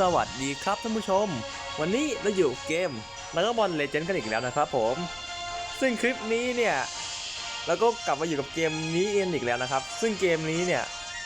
สวัสดีครับท่านผู้ชม วันนี้เราอยู่เกมแล้วก็บอลเลเจนด์กันอีกแล้วนะครับผม ซึ่งคลิปนี้เนี่ยเราก็กลับมาอยู่กับเกมนี้เองอีกแล้วนะครับ ซึ่งเกมนี้เนี่ย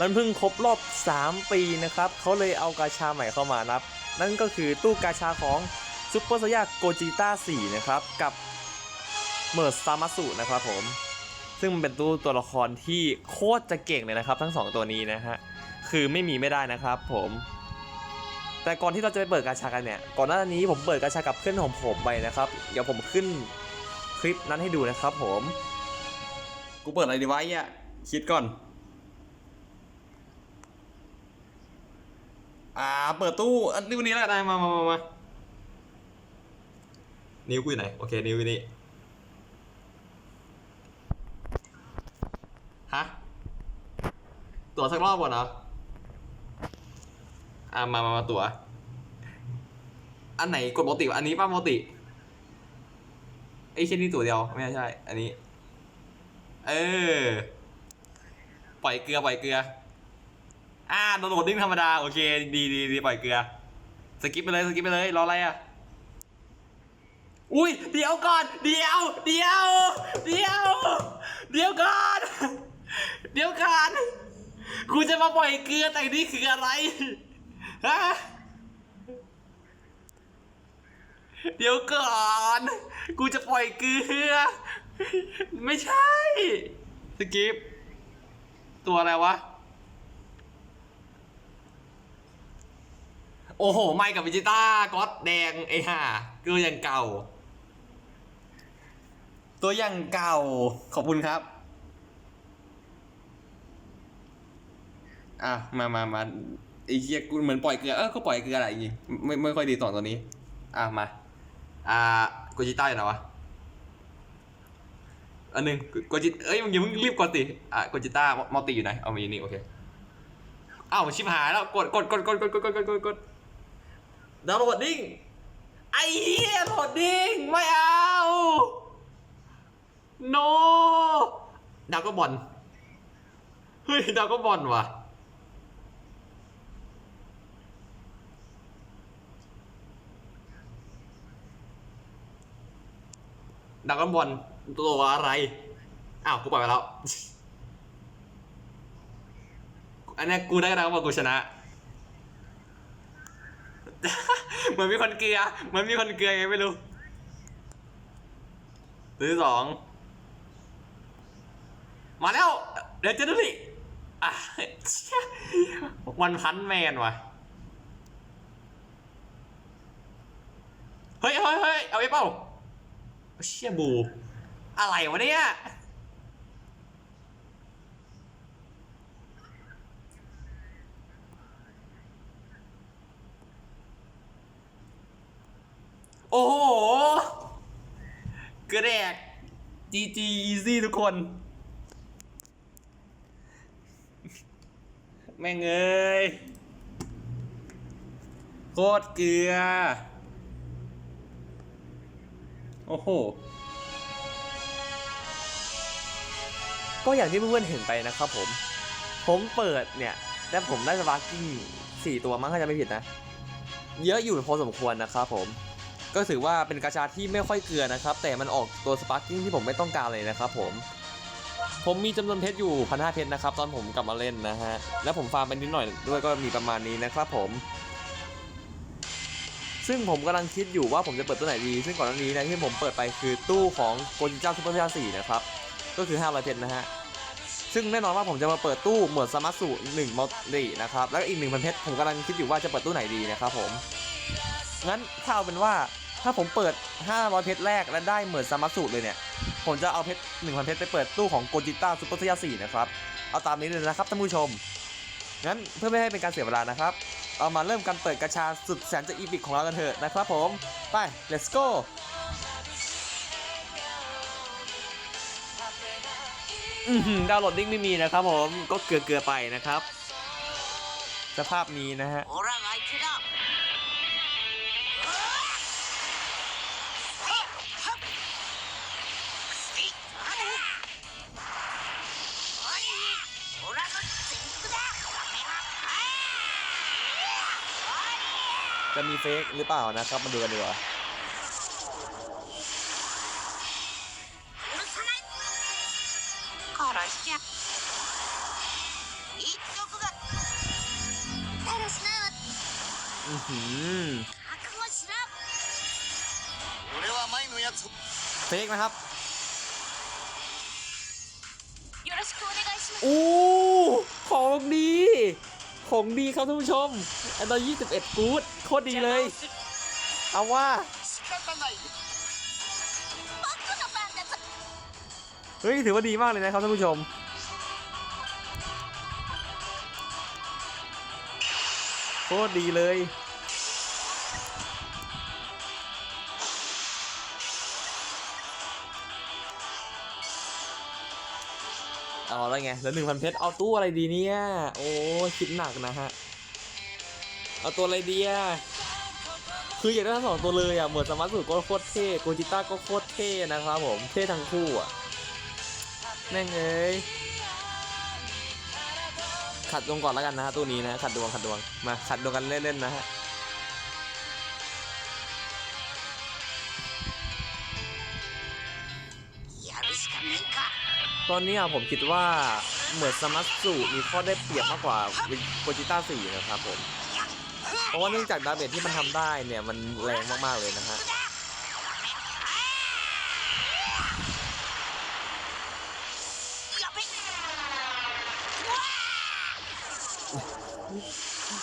มันเพิ่งครบรอบ 3 ปีนะครับเขาเลยเอากาชาใหม่เข้ามานับ นั่นก็คือตู้กาชาของซุปเปอร์สยาโกจิต้า4นะครับกับเมิร์สซามาสุนะครับผม ซึ่งมันเป็นตู้ตัวละครที่โคตรจะเก่งเลยนะครับ ทั้งสองตัวนี้นะฮะคือไม่มีไม่ได้นะครับผม แต่ก่อนที่เราจะไปเปิดกาชากันเนี่ย ก่อนหน้านี้ผมเปิดกาชากับเพื่อนของผมไปนะครับ เดี๋ยวผมขึ้นคลิปนั้นให้ดูนะครับผม กูเปิดอะไรดีวะไอ้เนี่ยคิดก่อน อ่า เปิดตู้อันนิ้วนี้แหละได้มามามามานิ้วกูอยู่ไหน โอเค นิ้วอยู่นี่ฮะตัวสักรอบก่อนเหร อ่ามามามาตัว อันไหนกดปกติวะอันนี้ป้าปกติไอ้เช่นนี้ตัวเดียว ไม่ใช่ อันนี้ เออ ปล่อยเกลือ ปล่อยเกลือ อ่าโดนโหลดดิ้งธรรมดา โอเค ดีดีดีปล่อยเกลือ สกิปไปเลย สกิปไปเลย รออะไรอะ อุ้ย เดี๋ยวก่อน เดี๋ยว เดี๋ยว เดี๋ยว เดี๋ยวก่อน เดี๋ยวก่อนกูจะมาปล่อยเกลือแต่นี่คืออะไร เดี๋ยวก่อน กูจะปล่อยเกลือ ไม่ใช่ สกิป ตัวอะไรวะ โอ้โห ไม่กับวิจิต้าก๊อตแดงไอ้ห่าเกลืออย่างเก่า ตัวอย่างเก่า ขอบคุณครับ อะ มามามา ไอ้เหี้ยกูเหมือนปล่อยเกลือเออก็ปล่อยเกลืออะไรอย่างงี้ไม่ไม่ค่อยดีต่อตัวนี้ อะมา อ่ากูจิต้าอยู่ไหนวะอันหนึ่งโกจิเอ้ยมึงอย่าเพิ่งรีบกดติอะโกจิต้ามัลติอยู่ไหนเอามาอยู่นี่โอเคอ้าวชิบหายแล้วกดกดกดกดกดกดกดกดกดดาวน์โหลดดิ้งไอ้เหี้ยโหลดดิ้งไม่เอา no ดาวก็บอลเฮ้ยดาวก็บอลว่ะ ดาวก็บอลตัวอะไร อ้าว กูปล่อยไปแล้ว อันนี้กูได้ดาวก็บอลกูชนะ เหมือนมีคนเกลือเหมือนมีคนเกลือไงไม่รู้ตัวที่สอง มาแล้ว เดี๋ยวจะดูดิวันพันแมนว่ะ เฮ้ยเฮ้ยเฮ้ยเอาไอ้เปล่า เชี่ยบู อะไรวะเนี่ยโอ้โหกระแดก GG easy ทุกคน แม่งเอ้ย โคตรเกลือ โอ้โห ก็อย่างที่เพื่อนๆเห็นไปนะครับผม ผมเปิดเนี่ยแต่ผมได้สปาร์กิ้งสี่ตัวมั้งถ้าจะไม่ผิดนะ เยอะอยู่พอสมควรนะครับผม ก็ถือว่าเป็นกาชาที่ไม่ค่อยเกลือนะครับ แต่มันออกตัวสปาร์กิ้งที่ผมไม่ต้องการเลยนะครับผม ผมมีจำนวนเพชรอยู่พันห้าเพชรนะครับ ตอนผมกลับมาเล่นนะฮะ แล้วผมฟาร์มไปนิดหน่อยด้วยก็มีประมาณนี้นะครับผม ซึ่งผมกำลังคิดอยู่ว่าผมจะเปิดตัวไหนดี ซึ่งก่อนหน้านี้นะที่ผมเปิดไปคือตู้ของโกจิเจ้าซุปเปอร์ชาสี่นะครับ ก็คือ500เพชรนะฮะ ซึ่งแน่นอนว่าผมจะมาเปิดตู้เหมือนสมัตสุ1มอลีนะครับ แล้วก็อีก1,000เพชรผมกำลังคิดอยู่ว่าจะเปิดตู้ไหนดีนะครับผม งั้นถ้าเอาเป็นว่าถ้าผมเปิด 500 เพชรแรกและได้เหมือนสมัตสุเลยเนี่ย ผมจะเอาเพชร 1,000 เพชรไปเปิดตู้ของโกจิต้าซุปเปอร์สยา4นะครับ เอาตามนี้เลยนะครับท่านผู้ชม งั้นเพื่อไม่ให้เป็นการเสียเวลานะครับ เรามาเริ่มการเปิดกระชาสุดแสนจะอีพิกของเรากันเถอะนะครับผม ไป let's go อื้อหือดาวน์โหลดดิ้งไม่มีนะครับผมก็เกลือเกลือๆไปนะครับ สภาพนี้นะฮะ จะมีเฟกหรือเปล่านะครับมาดูกันดีกว่าอือหืเฟกนะครับโอ้ของดี ของดีครับท่านผู้ชมอันดับ21 กู๊ดโคตรดีเลย เอาว่า เฮ้ย ถือว่าดีมากเลยนะครับท่านผู้ชม โคตรดีเลย เอาแล้วไงแล้วหนึ่งพันเพชรเอาตู้อะไรดีเนี่ย โอ้คิดหนักนะฮะ เอาตัวอะไรดีอะคืออยากได้ทั้งสองตัวเลยอะเหมือนสมาร์ทสุดก็โคตรเท่โกจิต้าก็โคตรเท่นะครับผม เท่ทั้งคู่อะ แม่งเอ้ยขัดดวงก่อนแล้วกันนะฮะตัวนี้นะ ขัดดวงขัดดวงมาขัดดวงกันเล่นๆนะฮะ ตอนนี้ผมคิดว่าเหมือนสมัตสูมีข้อได้เปรียบมากกว่าโกจิต้าสี่นะครับผมเพราะว่าเนื่องจากดาเมจที่มันทำได้เนี่ยมันแรงมากๆเลยนะฮะ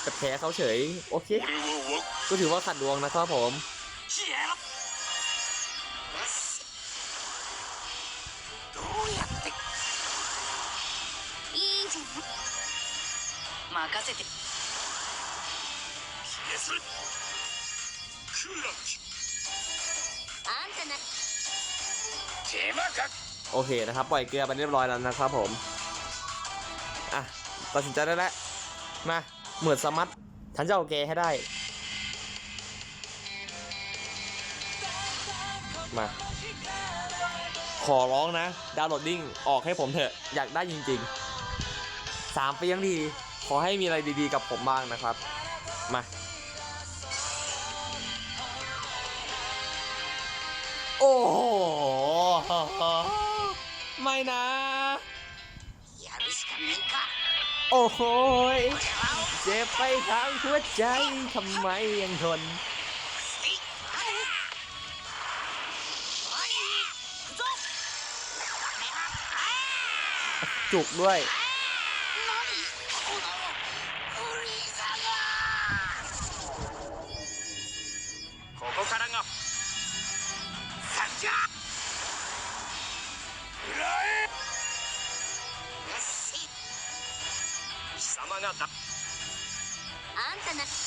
แต่แพ้เขาเฉย โอเค ก็ถือว่าขัดดวงนะครับผม 任せて消えするクラッチあんたな手間か โอเคนะครับ ปล่อยเกลือไปเรียบร้อยแล้วนะครับผม อ่ะ ตัดสินใจได้แล้ว มา เหมือนสมัตฉันจะเอาแกให้ได้ มา ขอร้องนะ ดาวน์โหลดดิ้งออกให้ผมเถอะ อยากได้จริงๆ สามปียังที ขอให้มีอะไรดีๆกับผมบ้างนะครับ มา โอ้โห ไม่นะ โอ้โหเจ็บไปทางหัวใจทำไมยังทนจุกด้วย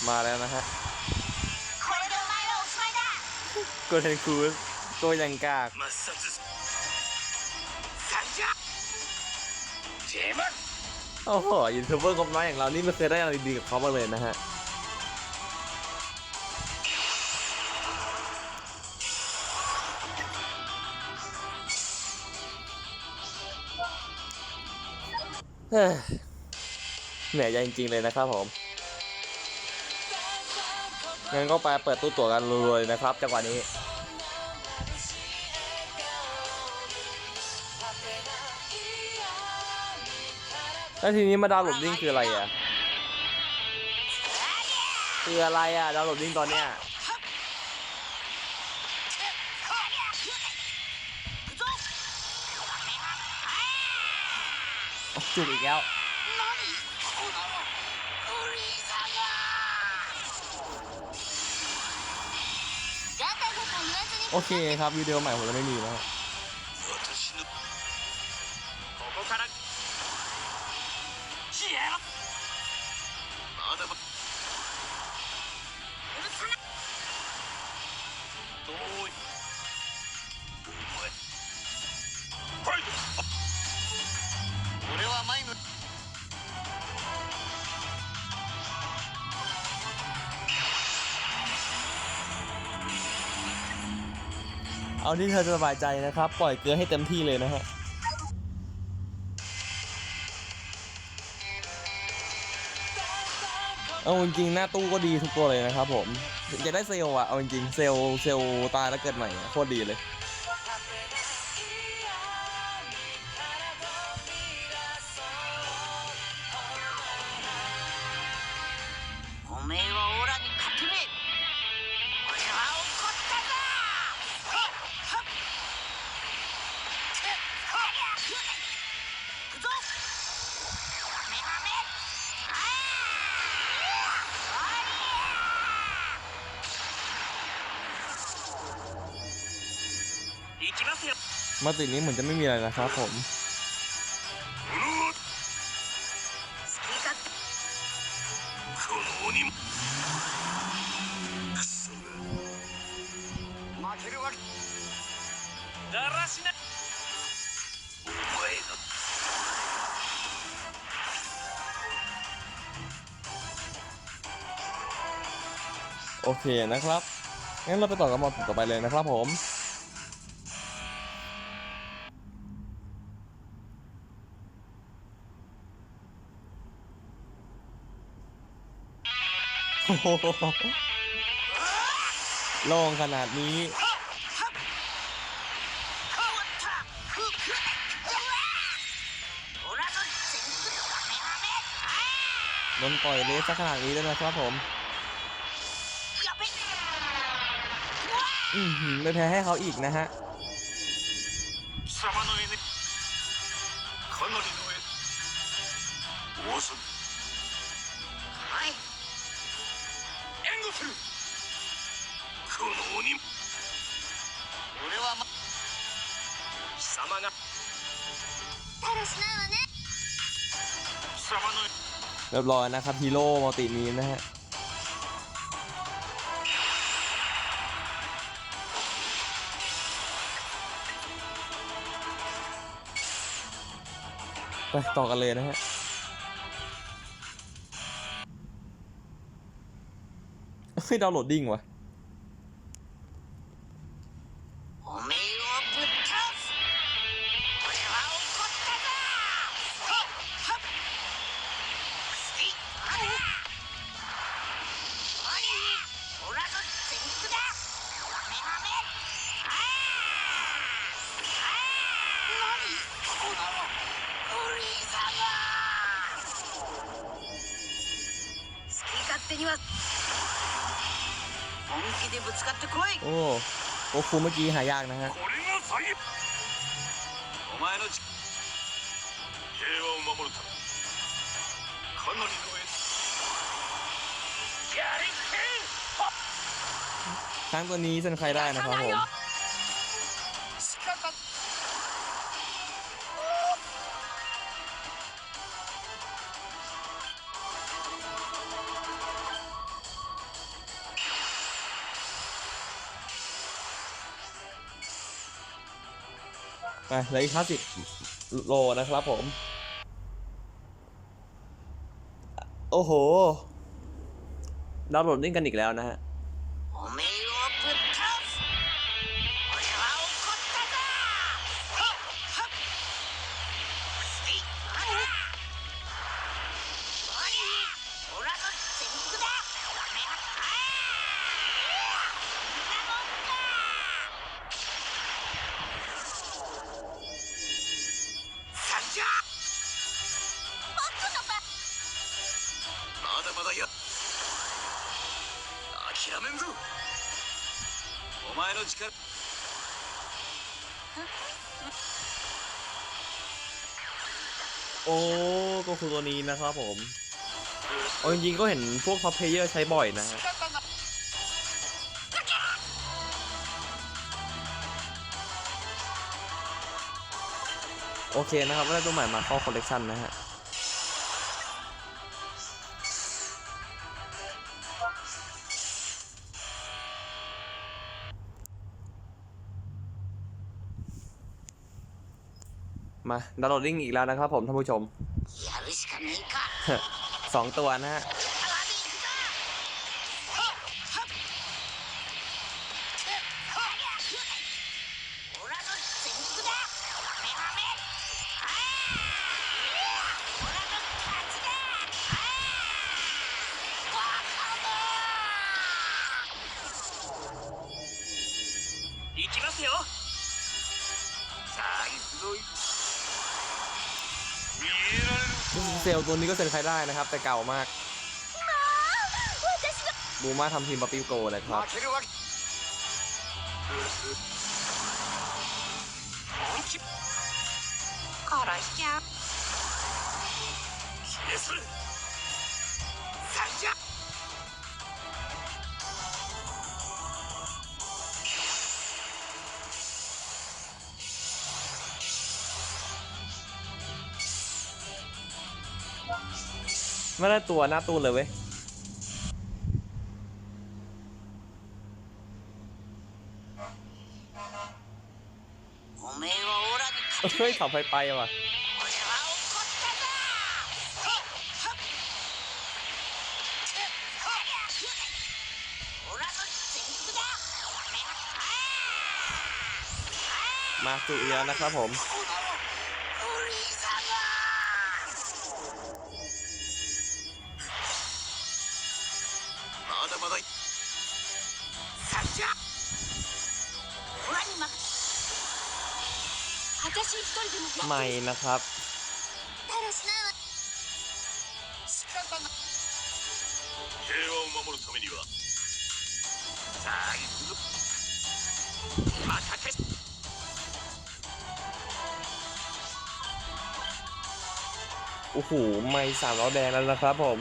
มาแล้วนะฮะโกเทนคูสตัวยังกากโอ้โหยูทูบเบอร์งบน้อยอย่างเรานี่ไม่เคยได้อะไรดีกับเขามาเลยนะฮะเฮ้ เหนื่อยใจจริงๆเลยนะครับผมงั้นก็ไปเปิดตู้ตั๋วกันรวยๆนะครับจังหวะนี้แล้วทีนี้มาดาวน์โหลดดิ้งคืออะไรอะคืออะไรอะดาวน์โหลดดิ้งตอนเนี้ยจุกอีกแล้ว โอเคครับวิดีโอใหม่ผมจะไม่มีแล้วโอ้ เอาที่เธอจะสบายใจนะครับ ปล่อยเกลือให้เต็มที่เลยนะฮะเอาจริงๆหน้าตู้ก็ดีทุกตัวเลยนะครับผมจะได้เซลล์อะเอาจริงๆเซลล์เซลล์ตายแล้วเกิดใหม่โคตรดีเลย มาตินี้เหมือนจะไม่มีอะไรนะครับผมโอเคนะครับ งั้นเราไปต่อกับมอนต่อไปเลยนะครับผม โล่งขนาดนี้ โดนปล่อยเลสขนาดนี้ด้วยนะครับผม อืมไม่แพ้ให้เขาอีกนะฮะ เรียบร้อยนะครับฮีโร่มัลติมีนะฮะไปต่อกันเลยนะฮะเฮ้ยดาวน์โหลดดิ้งวะ 手には本気でぶつかってこい โอ้โอ้คูเมื่อกี้หายากนะฮะ これが最後お前の力平和を守るためかなりの絵やりきれ ครั้งตัวนี้เซนใครได้นะครับผม ไปเหลืออีกห้าสิบโลนะครับผม โอ้โหดาวน์โหลดนิ่งกันอีกแล้วนะฮะ の力โอ้ก็คือตัวนี้นะครับผมเอาจริงๆก็เห็นพวกท็อปเพลเยอร์ใช้บ่อยนะฮะโอเคนะครับก็ได้ตัวใหม่มาเข้าคอลเลกชันนะฮะ มาดาวน์โหลดลิงอีกแล้วนะครับผมท่านผู้ชมสองตัวนะฮะ行きますよ เซลตัวนี้ก็เซ็นใครได้นะครับ แต่เก่ามากบูมาทำทีมปาปิวโกเลยครับอร้อยเจ้า ไม่ได้ตัวหน้าตู้เลยเว้ยเฮ้ยขับไฟไปว่ะมาตุเอียนะครับผม ใหม่นะครับโอ้โห ไม่สามล้อแดงแล้วนะครับผม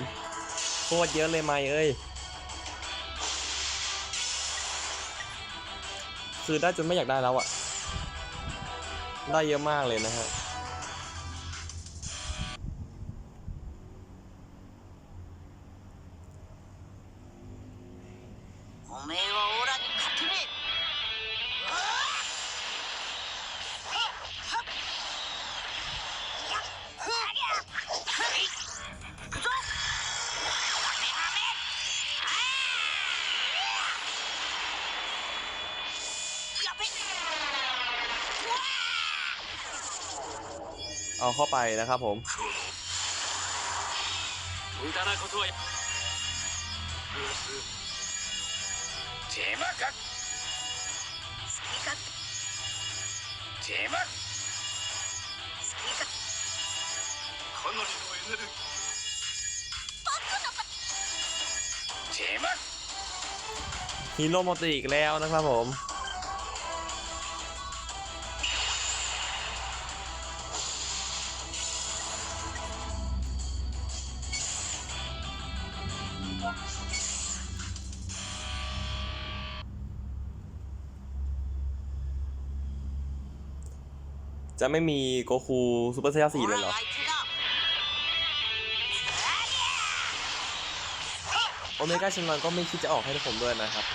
โคตรเยอะเลยไม่เอ้ย คือได้จนไม่อยากได้แล้วอะ่ะ ได้เยอะมากเลยนะฮะ おめえは เอาเข้าไปนะครับผมฮีโร่โมติอีกแล้วนะครับผม จะไม่มีโกคูซูเปอร์เซียสี่เลยเหรอโอเมก้าชินอนก็ไม่คิดจะออกให้ผมด้วยนะครับ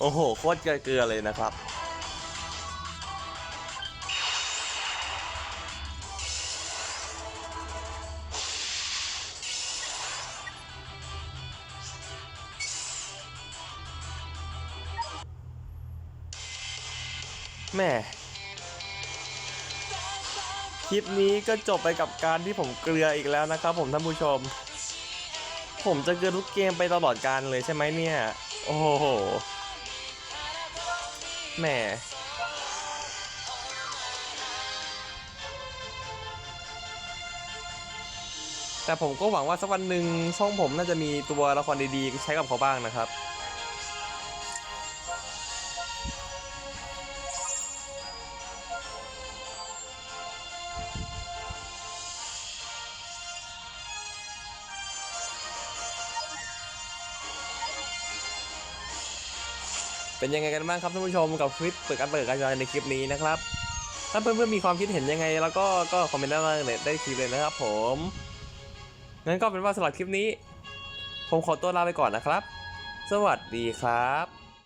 โอ้โหโคตรเกลือเลยนะครับแม่คลิปนี้ก็จบไปกับการที่ผมเกลืออีกแล้วนะครับ ผมท่านผู้ชม ผมจะเกลือทุกเกมไปตลอดการเลยใช่ไหมเนี่ย โอ้โห แหมแต่ผมก็หวังว่าสักวันหนึ่งช่องผมน่าจะมีตัวละครดีๆ ใช้กับเขาบ้างนะครับ เป็นยังไงกันบ้างครับท่านผู้ชมกับคลิปเปิดการเปิดการจอยในคลิปนี้นะครับ ถ้าเพื่อนๆมีความคิดเห็นยังไง แล้วก็ก็คอมเมนต์ด้านล่างเลยได้คลิปเลยนะครับผมงั้นก็เป็นว่าสำหรับคลิปนี้ ผมขอตัวลาไปก่อนนะครับ สวัสดีครับ